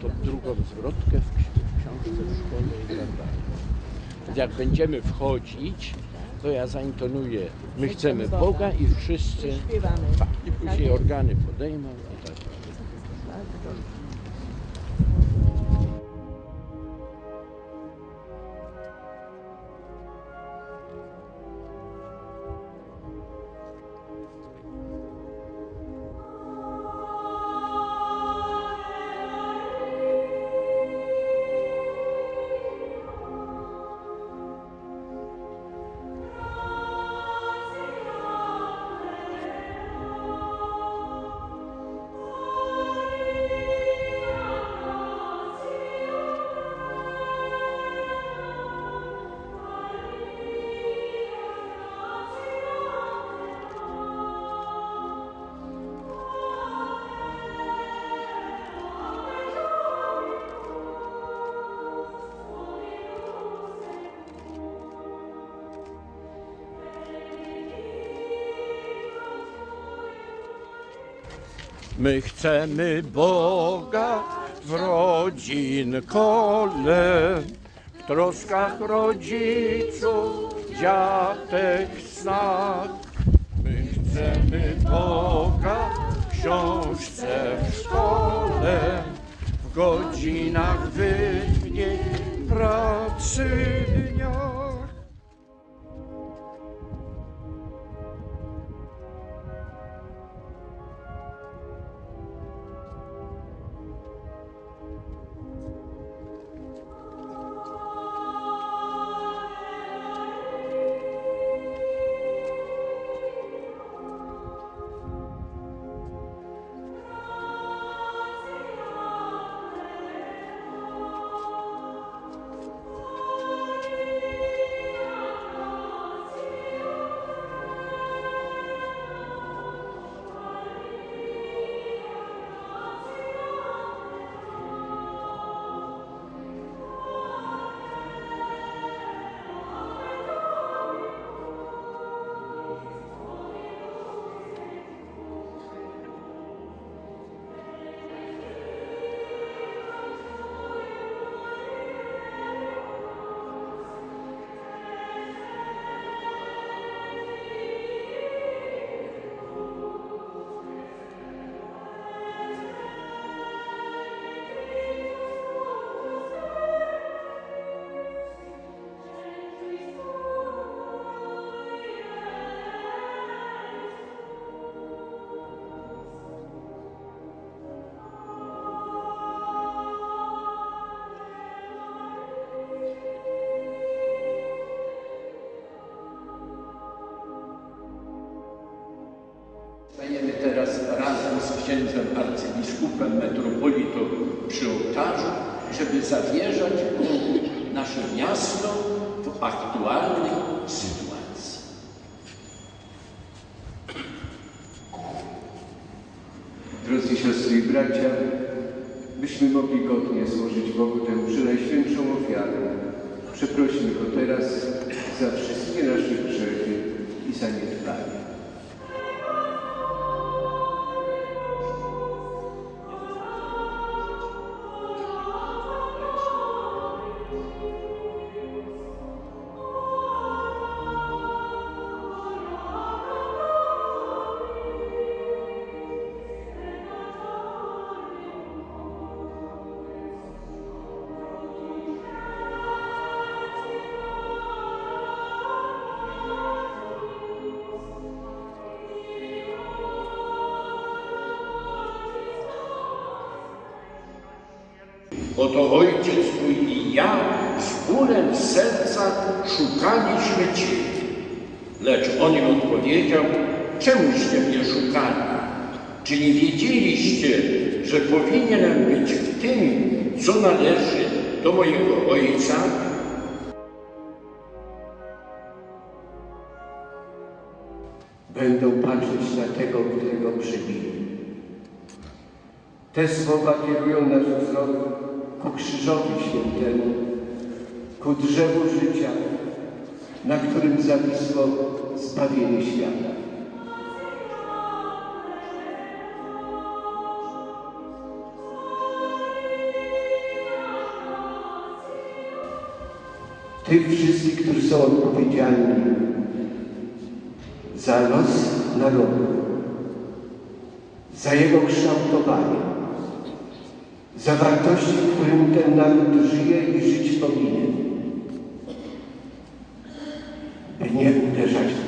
to drugą zwrotkę w ksi- w książce w szkole i tak dalej. Więc Jak będziemy wchodzić, to ja zaintonuję My chcemy Boga i wszyscy tak, i później organy podejmą My chcemy Boga w rodzin kole, w troskach rodziców, dziatek, snach. My chcemy Boga w książce w szkole, w godzinach wytchnień, pracy księdzem arcybiskupem, metropolitą przy ołtarzu, żeby zawierzać Bogu nasze miasto w aktualnej sytuacji. Drodzy siostry i bracia, byśmy mogli godnie złożyć Bogu tę przynajświętszą ofiarę. Przeprośmy Go teraz za wszystkie nasze grzechy i zaniedbania. Oto ojciec mój i ja z bólem serca szukaliśmy Ciebie. Lecz on im odpowiedział, czemuście mnie szukali? Czy nie wiedzieliście, że powinienem być w tym, co należy do mojego ojca? Będą patrzeć na tego, którego przybili. Te słowa kierują nasz wzrok ku krzyżowi świętemu, ku drzewu życia, na którym zawisło zbawienie świata. Tych wszystkich, którzy są odpowiedzialni za los narodu, za jego kształtowanie, za wartości, w którym ten naród żyje i żyć powinien, by nie uderzać w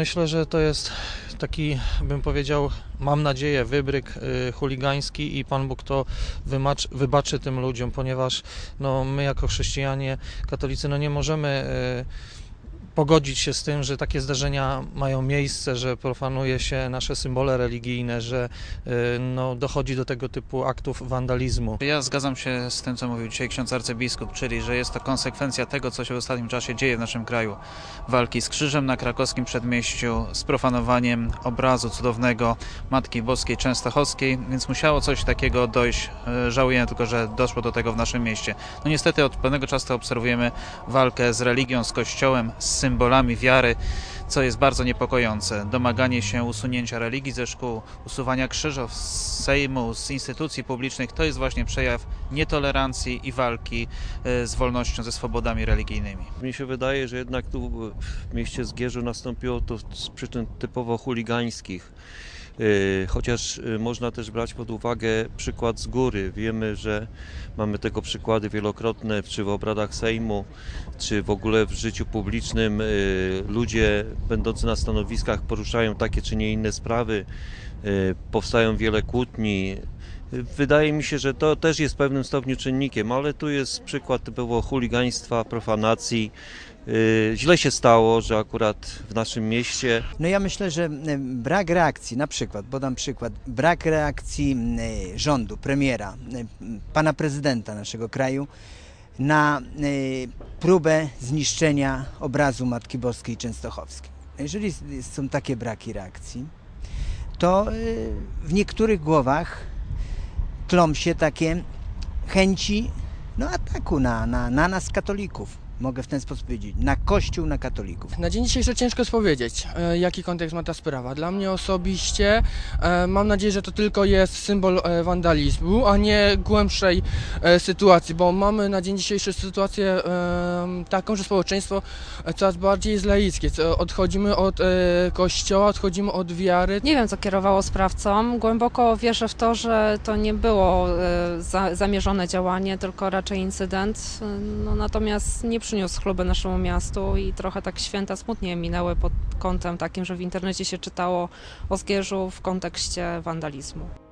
Myślę, że to jest taki, bym powiedział, mam nadzieję, wybryk y, chuligański i Pan Bóg to wymacz, wybaczy tym ludziom, ponieważ no, my jako chrześcijanie, katolicy, no nie możemy y, pogodzić się z tym, że takie zdarzenia mają miejsce, że profanuje się nasze symbole religijne, że y, no, dochodzi do tego typu aktów wandalizmu. Ja zgadzam się z tym, co mówił dzisiaj ksiądz arcybiskup, czyli że jest to konsekwencja tego, co się w ostatnim czasie dzieje w naszym kraju. Walki z krzyżem na krakowskim przedmieściu, z profanowaniem obrazu cudownego Matki Boskiej Częstochowskiej, więc musiało coś takiego dojść. E, Żałuję tylko, że doszło do tego w naszym mieście. No niestety od pewnego czasu obserwujemy walkę z religią, z kościołem, z symbolami wiary, co jest bardzo niepokojące. Domaganie się usunięcia religii ze szkół, usuwania krzyżów z Sejmu, z instytucji publicznych, to jest właśnie przejaw nietolerancji i walki e, z wolnością, ze swobodami religijnymi. Mnie się wydaje, że jednak tu w mieście Zgierzu nastąpiło to z przyczyn typowo chuligańskich. Yy, Chociaż yy, można też brać pod uwagę przykład z góry. Wiemy, że mamy tego przykłady wielokrotne, czy w obradach Sejmu, czy w ogóle w życiu publicznym. Yy, Ludzie będący na stanowiskach poruszają takie czy nie inne sprawy. Powstają wiele kłótni. Wydaje mi się, że to też jest w pewnym stopniu czynnikiem, ale tu jest przykład typowo chuligaństwa, profanacji. Yy, Źle się stało, że akurat w naszym mieście No ja myślę, że brak reakcji, na przykład, podam przykład, brak reakcji rządu, premiera, pana prezydenta naszego kraju na próbę zniszczenia obrazu Matki Boskiej Częstochowskiej. Jeżeli są takie braki reakcji, to e, w niektórych głowach tlą się takie chęci no, ataku na, na, na nas katolików. Mogę w ten sposób powiedzieć, na Kościół, na katolików. Na dzień dzisiejszy ciężko jest powiedzieć, e, jaki kontekst ma ta sprawa. Dla mnie osobiście e, mam nadzieję, że to tylko jest symbol e, wandalizmu, a nie głębszej sytuacji, bo mamy na dzień dzisiejszy sytuację taką, że społeczeństwo coraz bardziej jest laickie. Odchodzimy od kościoła, odchodzimy od wiary. Nie wiem, co kierowało sprawcą. Głęboko wierzę w to, że to nie było za, zamierzone działanie, tylko raczej incydent. No, natomiast nie przyniósł chluby naszemu miastu i trochę tak święta smutnie minęły pod kątem takim, że w internecie się czytało o Zgierzu w kontekście wandalizmu.